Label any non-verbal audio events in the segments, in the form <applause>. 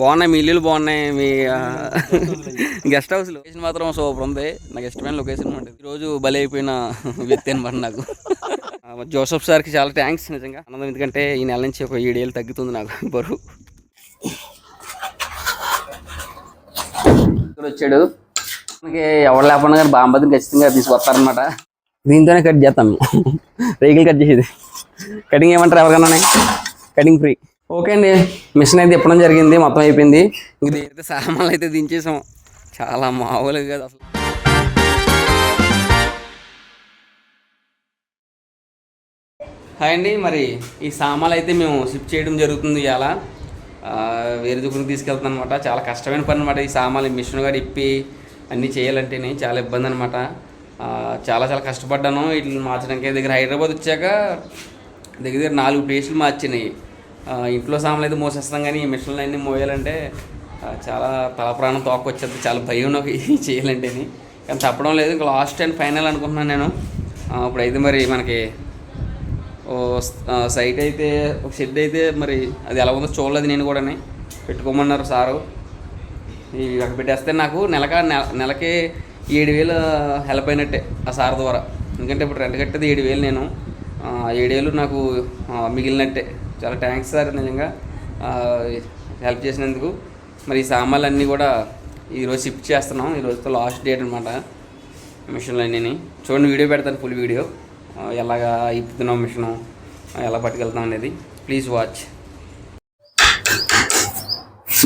బాగున్నాయి మీ ఇల్లులు బాగున్నాయి మీ గెస్ట్ హౌస్ లొకేషన్ మాత్రం సూపర్ ఉంది. నాకు ఇష్టమైన లొకేషన్ అనమాట ఈరోజు బలి అయిపోయిన <laughs> వ్యక్తి అనమాట నాకు. <laughs> జోసఫ్ సార్కి చాలా థ్యాంక్స్ నిజంగా. ఆనందం ఎందుకంటే ఈ నెల నుంచి ఒక ఏడేళ్ళు తగ్గుతుంది నాకు <laughs> బరువు. ఇక్కడ వచ్చాడు. మనకి ఎవరు లేకుండా కానీ బాంబతిని ఖచ్చితంగా తీసుకొస్తారనమాట దీంతోనే కట్ చేస్తాం రేకులు కట్ చేసేది. కటింగ్ ఏమంటారు ఎవరికన్నా కటింగ్ ఫ్రీ ఓకే అండి. మిషన్ అయితే ఇప్పడం జరిగింది మొత్తం అయిపోయింది. ఇది అయితే సామాన్లు అయితే దించేసాం చాలా మామూలుగా కదా అసలు. హాయ్ అండి మరి ఈ సామాన్లు అయితే మేము షిఫ్ట్ చేయడం జరుగుతుంది ఇలా వేరే దుక్కుని తీసుకెళ్తాను అనమాట చాలా కష్టమైన పని అనమాట ఈ సామాన్లు. మిషన్ కూడా ఇప్పి అన్నీ చేయాలంటేనే చాలా ఇబ్బంది అనమాట చాలా చాలా కష్టపడ్డాను. వీటిని మార్చడానికి దగ్గర హైదరాబాద్ వచ్చాక దగ్గర దగ్గర నాలుగు ప్లేసులు మార్చినాయి. ఇంట్లో సామాన్లు అయితే మోసేస్తాం కానీ ఈ మిషన్లు అన్నీ మోయాలంటే చాలా తల ప్రాణం తోకొచ్చేది చాలా భయం నాకు చేయాలంటే అని కానీ తప్పడం లేదు ఇంకా లాస్ట్ అండ్ ఫైనల్ అనుకుంటున్నాను నేను. ఇప్పుడైతే మరి మనకి ఓ సైట్ అయితే ఒక షెడ్ అయితే మరి అది ఎలా ఉందో చూడలేదు నేను కూడా పెట్టుకోమన్నారు సారు. ఇవి అక్కడ పెట్టేస్తే నాకు నెలక నెల నెలకి ఏడు వేలు హెల్ప్ అయినట్టే ఆ సార్ ద్వారా. ఎందుకంటే ఇప్పుడు రెంట్ కట్టేది ఏడు వేలు నేను. ఏడు వేలు నాకు మిగిలినట్టే. చాలా థ్యాంక్స్ సార్ నిజంగా. హెల్ప్ చేసినందుకు. మరి ఈ సామాన్లు అన్నీ కూడా ఈరోజు షిఫ్ట్ చేస్తున్నాం. ఈ రోజుతో లాస్ట్ డేట్ అనమాట మిషన్లు అన్నీ చూడండి వీడియో పెడతాను ఫుల్ వీడియో ఎలాగా ఇప్పుతున్నాం మిషను ఎలా పట్టుకెళ్తాం అనేది. ప్లీజ్ వాచ్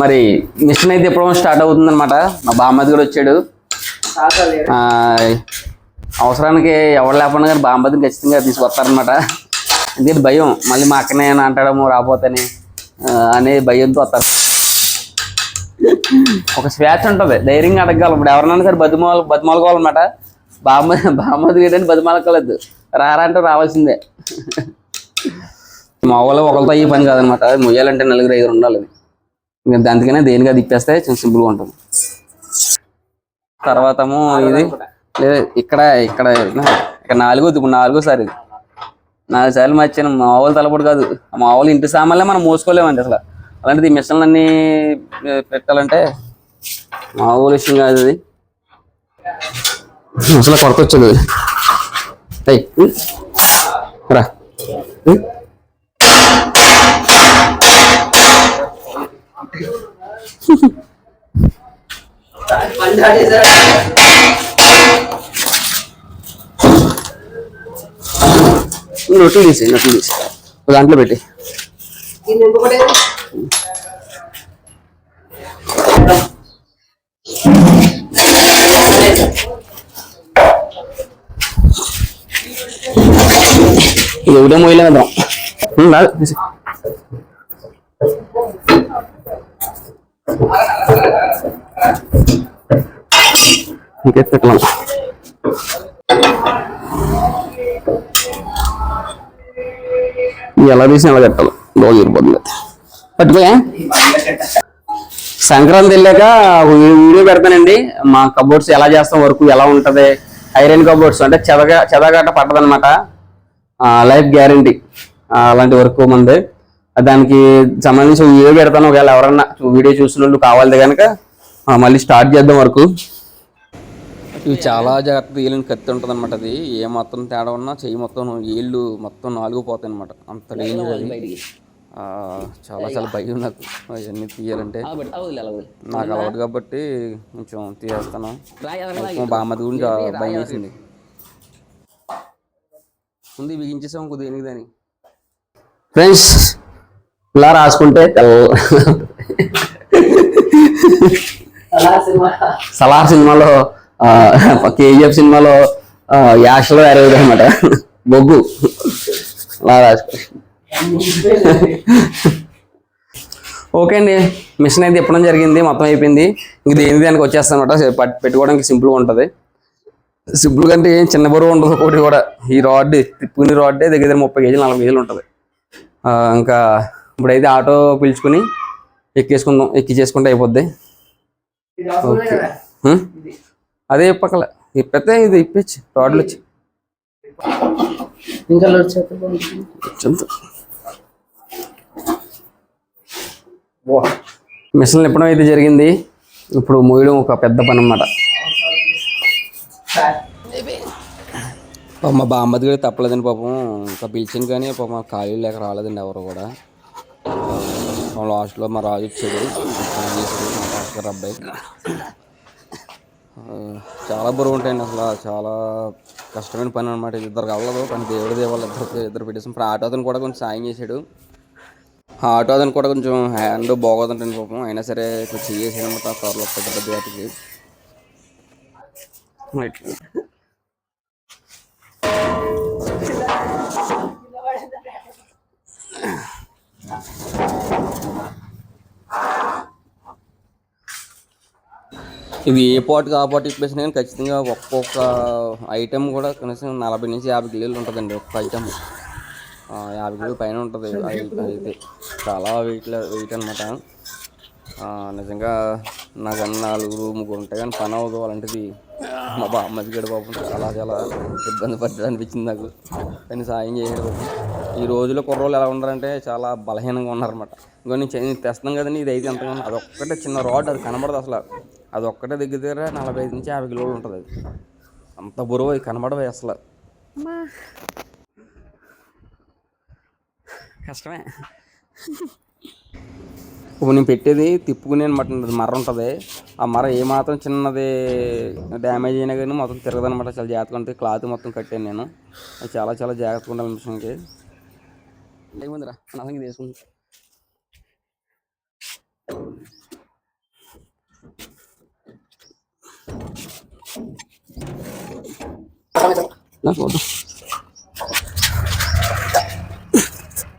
మరి మిషన్ అయితే ఎప్పుడో స్టార్ట్ అవుతుంది అనమాట మా బామ్మది కూడా వచ్చాడు. అవసరానికి ఎవరు లేకుండా కానీ బామ్మదిని ఖచ్చితంగా తీసుకొస్తారనమాట ఎందుకంటే భయం. మళ్ళీ మా అక్కనే అని అంటాడము రాపోతని అనే భయంతో వస్తారు. ఒక స్వేచ్ఛ ఉంటుంది. ధైర్యంగా అడగగలం ఇప్పుడు ఎవరినైనా సరే బతిమాల బతిమాలుకోవాలన్నమాట. బామ్మ బామ్మది ఏంటంటే బతిమాలకలేదు రారా అంటే రావాల్సిందే. మా వాళ్ళు ఒకరితో పని కాదనమాట మొయ్యాలంటే నలుగురు ఐదు ఉండాలి అది. ఇంకా అందుకనే దేనిగా తిప్పేస్తే కొంచెం సింపుల్గా ఉంటుంది. తర్వాతము ఇది. లేదు ఇక్కడ ఇక్కడ ఇక్కడ నాలుగో ఇప్పుడు నాలుగోసారి ఇది. నాలుగు సార్లు మర్చాను. మా వాళ్ళు తలపడు కాదు. మా వాళ్ళు ఇంటి సామాన్లే మనం మోసుకోలేమండి అసలు. అలాంటిది ఈ మిషన్లు అన్నీ పెట్టాలంటే మామూలు విషయం కాదు అది. అసలు కొరత వచ్చేది. రా. నొట్లు తీసి నొట్లు తీసి ఒక దాంట్లో పెట్టి ఇది ఒకటే మొయ్యలే వెళ్దాం ఉమ్, రాదు తీసి. ఇంకెత్తట్లా ఎలా తీసి ఎలా కట్టాలి? బాగా ఇరిపోతుంది పట్టుకోయా సంక్రాంతి వెళ్ళాక వీడియో పెడతానండి. మా కబోర్డ్స్ ఎలా చేస్తాం వర్క్ ఎలా ఉంటుంది ఐరన్ కబోర్డ్స్ అంటే చెదగా చెదగట్ట పట్టదనమాట లైఫ్ గ్యారంటీ. అలాంటి వర్క్ మంది దానికి సంబంధించి వీడియో పెడతాను. ఒకవేళ ఎవరన్నా వీడియో చూసిన వాళ్ళు కావాలి కనుక మళ్ళీ స్టార్ట్ చేద్దాం వర్క్. ఇవి చాలా జాగ్రత్త తీయలేని కత్తి ఉంటుంది అనమాట అది. ఏ మొత్తం తేడా ఉన్నా చెయ్యి మొత్తం ఏళ్ళు మొత్తం నాలుగు పోతాయి అనమాట అంత డేంజర్ అది. ఆ, చాలా చాలా భయం నాకు. అవన్నీ తీయాలంటే. నాకు అలవాటు కాబట్టి కొంచెం తీయేస్తాను కొంచెం బామ్మది గురించి భయం వేసింది. ముందు బిగించేసాం కొద్దిగా దేనికి దాని. ఫ్రెండ్స్ ఇలా రాసుకుంటే సలార్ సినిమాలో కేజీఎఫ్ సినిమాలో యాష్లో ఎరగదు అనమాట. బొగ్గు. అలా రాసుకో ఓకే అండి మిషన్ అయితే ఇప్పడం జరిగింది మొత్తం అయిపోయింది. ఇంక దేని దానికి వచ్చేస్తాను అనమాట పెట్టుకోవడానికి సింపుల్గా ఉంటుంది. సింపుల్ అంటే ఏం చిన్న బరువు ఉండదు ఒకటి కూడా. ఈ రాడ్ తిప్పుకుని రాడ్ దగ్గర దగ్గర ముప్పై కేజీలు నలభై కేజీలు ఉంటుంది. ఇంకా ఇప్పుడైతే ఆటో పిలుచుకుని ఎక్కేసుకుందాం ఎక్కి చేసుకుంటే అయిపోద్ది ఓకే? అదే ఇప్పకల ఇప్పితే ఇది ఇప్పించి రాడ్లు వచ్చి ఇంకా లోడ్ చేస్తే చెంత. మిషన్ నింపడం అయితే జరిగింది. ఇప్పుడు మోయడం ఒక పెద్ద పని అన్నమాట పాపం మా బామ్మది కూడా తప్పలేదండి పాపం. ఇంకా పిలిచింది కానీ పాపం ఖాళీ లేక రాలేదండి ఎవరు కూడా. లాస్ట్లో మా రాజు వచ్చాడు. అబ్బాయి. చాలా బరువు ఉంటాయండి అసలు. చాలా కష్టమైన పని అనమాట ఇద్దరు అవ్వలేదు కానీ దేవుడి దేవాళ్ళు ఇద్దరు ఇద్దరు పెట్టేసాం ఇప్పుడు ఆటో అతను కూడా కొంచెం సాయం చేశాడు. ఆటో అతను కూడా కొంచెం హ్యాండ్ బాగోదంటండి పాపం. అయినా సరే కొంచెం చేసాడు అనమాట త్వరలో పెద్ద పెద్ద వాటికి రైట్. ఇది ఏ పాటుకి ఆ పాటు ఇప్పేసినా కానీ ఖచ్చితంగా ఒక్కొక్క ఐటెం కూడా కనీసం నలభై నుంచి యాభై కిలోలు ఉంటుందండి ఒక్క ఐటమ్ యాభై కిలోల పైన ఉంటుంది. అయితే చాలా వెయిట్ వెయిట్ అనమాట నిజంగా నాకు నాలుగు ముగ్గురు ఉంటాయి కానీ పని అవ్వదు అలాంటిది. మా బామ్మది గడి బాబు చాలా చాలా ఇబ్బంది పడ్డది అనిపించింది నాకు. కానీ సాయం చేయడం ఈ రోజుల్లో కుర్రోళ్ళు ఎలా ఉన్నారంటే చాలా బలహీనంగా ఉన్నారన్నమాట. ఇంకో నేను నేను తెస్తున్నాం కదండి ఇది అయితే ఎంతగా అది ఒక్కటే చిన్న రాడ్ అది కనబడదు అసలు. అది ఒక్కటే దగ్గర దగ్గర నలభై ఐదు నుంచి యాభై కిలోలు ఉంటుంది అది. అంత బరువు అది కనబడదు అసలు. కష్టమే. ఇప్పుడు నేను పెట్టేది తిప్పుకునే అనమాట మర్ర ఉంటుంది. ఆ మర్ర ఏమాత్రం చిన్నది డ్యామేజ్ అయినా కానీ మొత్తం తిరగదు అనమాట చాలా జాగ్రత్తగా ఉంటుంది క్లాత్ మొత్తం కట్టాను నేను. అది చాలా చాలా జాగ్రత్తగా ఉండాలి మిషన్కి ఏముందిరా నాకు తీసుకుంది నాకు వద్దు.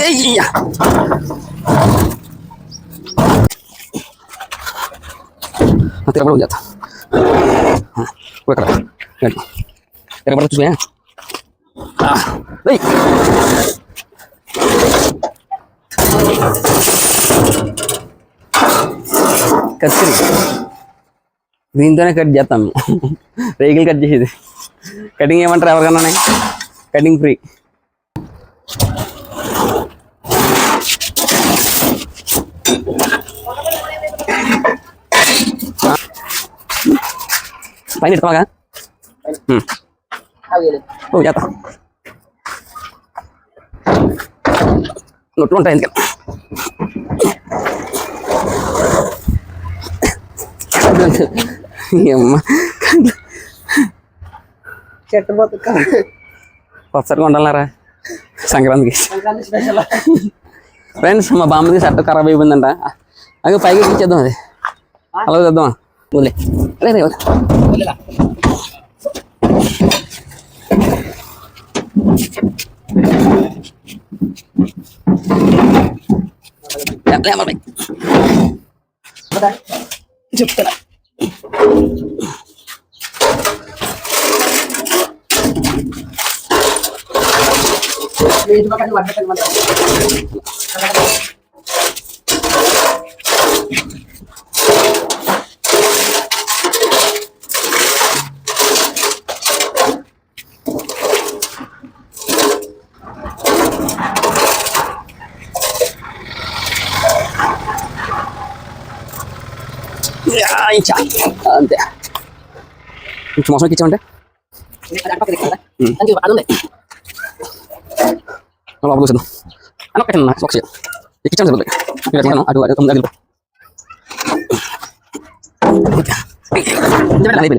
ఏయ్యా. ఆ, తిరగబడి చేస్తా ఇక్కడ తిరగబడి చూసా కత్తిరి దీంతోనే కట్ చేస్తాం రేకులు కట్ చేసేది కటింగ్ ఏమంటారు ఎవరికన్నా కటింగ్ ఫ్రీ పైన ఎడతాగా ఓ చేత నొట్లు ఉంటాయి ఎందుకని ఒకసారి కొండాలరా? సంక్రాంతికి. ఫ్రెండ్స్ మా బామ్మది షర్ట్ ఖరాబ్ అయిపోయిందంట. అదే పైకి ఎక్కించేద్దాం అది. అలా చేద్దామా? ఊలే అదే చెప్తారా? Medyo mapaluwag na naman. ఇంకా అంతే కొంచెం మోసం ఇచ్చామంటే అది పక్కన కదా అది అది ఉంది లోపల కూర్చుందాం అని ఒకటి అన్న ఒక ఎక్కించాను సరిపోతుంది ఇక్కడ చూడను అటు అటు తొమ్మిది దగ్గర అదే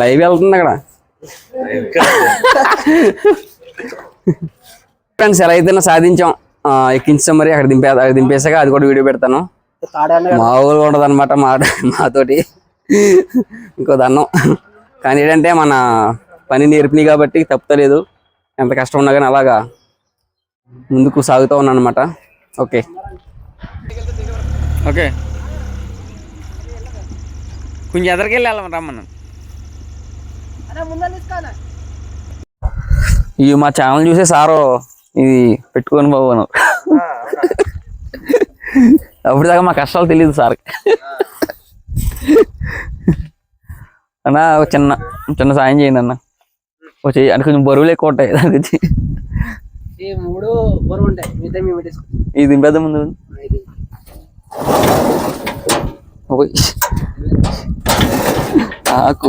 లైవ్ వెళ్తుంది అక్కడ. ఫ్రెండ్స్ ఎలా అయితే సాధించాం. ఆ, ఎక్కించాం మరి అక్కడ దింపే అక్కడ దింపేసాక అది కూడా వీడియో పెడతాను. తాడాను మామూలుగా ఉండదు అనమాట మా మాతోటి. ఇంకో దన్నం. కానీ ఏంటంటే మన పని నేర్పినాయి కాబట్టి తప్పుతలేదు. ఎంత కష్టం ఉన్నా కానీ అలాగా ముందుకు సాగుతూ ఉన్నాను అనమాట ఓకే. ఓకే. కొంచెం ఎదరికి వెళ్ళి వెళ్ళాం రమ్మను. ఇవి మా ఛానల్ చూసే సారు ఇది పెట్టుకొని బాబు అన్నారు అప్పుడు దాకా మా కష్టాలు తెలియదు సార్. అన్న ఒక చిన్న చిన్న సాయం చేయండి అన్న. ఒక చెయ్యి అంటే కొంచెం బరువులు ఎక్కువ ఉంటాయి దాని గురించి. ఈ మూడు బరువు ఉంటాయి. మిగతా మేము పెట్టేసుకుంటాం ఇది దింపేద్ద ముందు. ఆకు.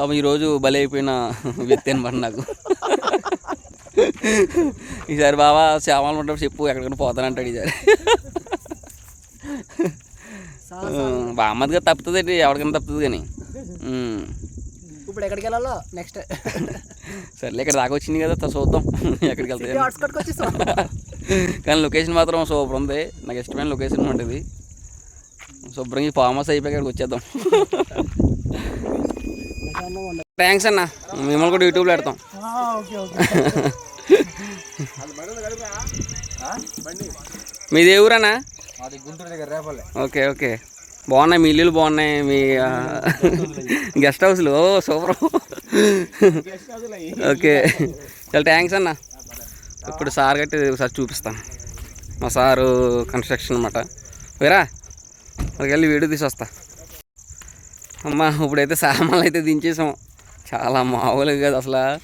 పాపం ఈరోజు బలి అయిపోయిన వ్యక్తి అనమాట నాకు. ఈసారి బాబా సేవలు ఉన్నప్పుడు చెప్పు ఎక్కడికైనా పోతానంటాడు ఈసారి. బామ్మదిగా తప్పుతుంది ఎవరికైనా తప్పుతుంది కానీ. ఇప్పుడు ఎక్కడికి వెళ్ళాలో? నెక్స్ట్ సర్లే ఇక్కడ దాకా వచ్చింది కదా చూద్దాం. ఎక్కడికి వెళ్తాయి కానీ లొకేషన్ మాత్రం సూపర్ ఉంది. నాకు ఇష్టమైన లొకేషన్ ఉంటుంది శుభ్రంగా ఫామ్ హౌస్ అయిపోయి ఇక్కడికి వచ్చేద్దాం. థ్యాంక్స్ అన్న. మిమ్మల్ని కూడా యూట్యూబ్లో పెడతాం. మీది ఏ ఊరన్నా ఓకే ఓకే బాగున్నాయి మీ ఇల్లులు బాగున్నాయి మీ గెస్ట్ హౌస్లు ఓ సూపర్. ఓకే చాలా థ్యాంక్స్ అన్న. ఇప్పుడు సార్ గట్టి ఒకసారి చూపిస్తాను. మా సారు కన్స్ట్రక్షన్ అనమాట వేరా అక్కడికి వెళ్ళి వీడియో తీసి వస్తా. అమ్మ ఇప్పుడైతే సామాన్లు అయితే దించేసాం. చాలా మామూలుగా కాదు అసలు.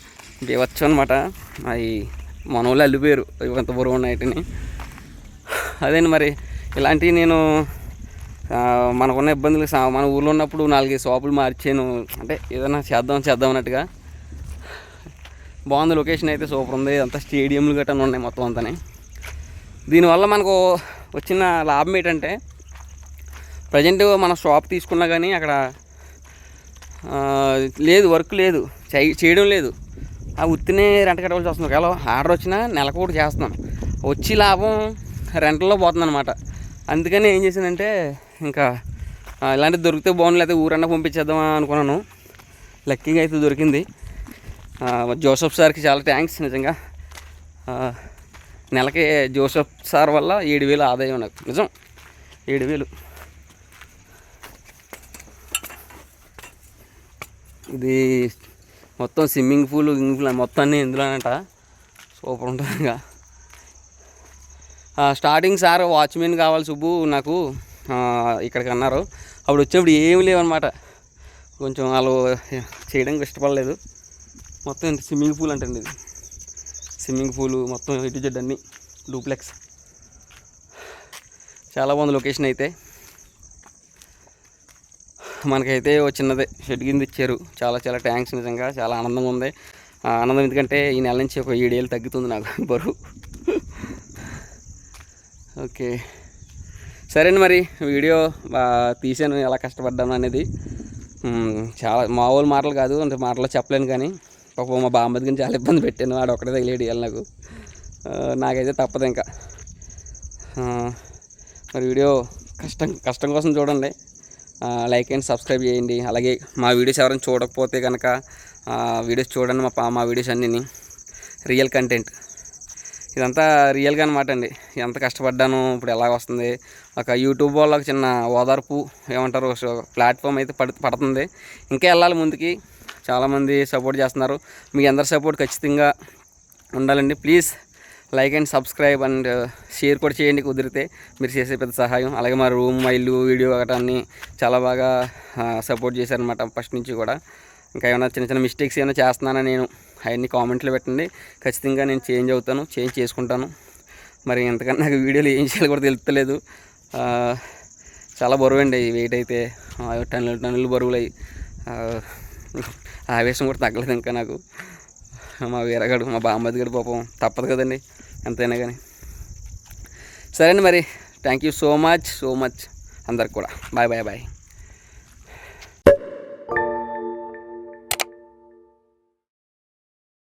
బీవచ్చు అనమాట అవి మన వాళ్ళు అల్లిపోయారు. ఇంత బరువు ఉన్నాయని అదేండి మరి? ఇలాంటివి నేను మనకున్న ఇబ్బందులు సా- మన ఊళ్ళో ఉన్నప్పుడు నాలుగైదు షాపులు మార్చాను. అంటే ఏదైనా చేద్దాం చేద్దాం అన్నట్టుగా. బాగుంది లొకేషన్ అయితే సూపర్ ఉంది. అంతా స్టేడియంలు గట్రా ఉన్నాయి మొత్తం అంతా దీనివల్ల మనకు వచ్చిన లాభం ఏంటంటే ప్రజెంట్ మన షాప్ తీసుకున్నా కానీ అక్కడ లేదు వర్క్ లేదు. చేయడం లేదు. ఆ ఉత్తినే రెంట్ కట్టవలసి వస్తుంది. ఒకవేళ ఆర్డర్ వచ్చినా నెలకు కూడా చేస్తున్నాం వచ్చి లాభం రెంట్లో పోతుందన్నమాట. అందుకని ఏం చేశానంటే ఇంకా ఇలాంటి దొరికితే బాగుంది లేకపోతే ఊరన్నా పంపించేద్దాం అనుకున్నాను. లక్కీగా అయితే దొరికింది. జోసఫ్ సార్కి చాలా థ్యాంక్స్ నిజంగా. నెలకి జోసఫ్ సార్ వల్ల ఏడు వేలు ఆదాయం నాకు. నిజం? ఏడు వేలు. ఇది మొత్తం స్విమ్మింగ్ పూల్ స్విమ్మింగ్ పూల్ మొత్తం అన్నీ ఇందులోనట. సూపర్ ఉంటుంది ఇంకా. స్టార్టింగ్ సార్ వాచ్మెన్ కావాలి సుబ్బు నాకు. ఇక్కడికి అన్నారు. అప్పుడు వచ్చినప్పుడు ఏమి లేవన్నమాట. కొంచెం వాళ్ళు చేయడానికి ఇష్టపడలేదు. మొత్తం ఇంత స్విమ్మింగ్ పూల్ అంటండి ఇది. స్విమ్మింగ్ పూల్ మొత్తం ఇటు జెడ్ అన్నీ. డూప్లెక్స్. చాలా బాగుంది లొకేషన్ అయితే. మనకైతే ఓ చిన్నదే షెడ్ కింద ఇచ్చారు. చాలా చాలా థ్యాంక్స్ నిజంగా. చాలా ఆనందంగా ఉంది. ఆనందం ఎందుకంటే ఈ నెల నుంచి ఒక ఏడేళ్ళు తగ్గుతుంది నాకు <laughs> బరువు. ఓకే. సరే అండి మరి వీడియో తీసాను. ఎలా కష్టపడ్డాను అనేది. చాలా మామూలు మాటలు కాదు అంటే మాటలు చెప్పలేను కానీ పాపం మా బామ్మది గురించి చాలా ఇబ్బంది పెట్టాను. వాడు ఒకటే తగిలేడు నాకు. నాకైతే తప్పదు ఇంకా. మరి వీడియో కష్టం కష్టం కోసం చూడండి. లైక్ అండ్ సబ్స్క్రైబ్ చేయండి. అలాగే మా వీడియోస్ ఎవరైనా చూడకపోతే కనుక వీడియోస్ చూడండి మా పా- మా వీడియోస్ అన్నీ రియల్ కంటెంట్. ఇదంతా రియల్గా అనమాట అండి. ఎంత కష్టపడ్డాను ఇప్పుడు ఎలా వస్తుంది. ఒక యూట్యూబ్ వాళ్ళకి చిన్న ఓదార్పు ఏమంటారు ప్లాట్ఫామ్ అయితే పడు పడుతుంది. ఇంకా వెళ్ళాలి ముందుకి. చాలామంది సపోర్ట్ చేస్తున్నారు. మీ అందరి సపోర్ట్ ఖచ్చితంగా ఉండాలండి. Please like and subscribe and share కూడా చేయండి కుదిరితే. మీరు చేసే పెద్ద సహాయం. అలాగే మా రూమ్ మా ఇల్లు వీడియో అన్ని చాలా బాగా సపోర్ట్ చేశారనమాట ఫస్ట్ నుంచి కూడా. ఇంకా ఏమైనా చిన్న చిన్న మిస్టేక్స్ ఏమైనా చేస్తున్నానా నేను అవన్నీ కామెంట్లో పెట్టండి. ఖచ్చితంగా నేను చేంజ్ అవుతాను చేంజ్ చేసుకుంటాను. మరి ఎంతకన్నా నాకు వీడియోలు ఏం చేయాలి కూడా తెలుస్తలేదు. చాలా బరువు అండి వెయిట్ అయితే. టన్నులు టన్నులు బరువులు. అయ్యి ఆవేశం కూడా తగ్గలేదు ఇంకా నాకు. మా వీరగాడు మా బామ్మది గడు పాపం తప్పదు కదండి ఎంతైనా కానీ సరే అండి మరి thank you so much so much అందరికి కూడా. Bye bye bye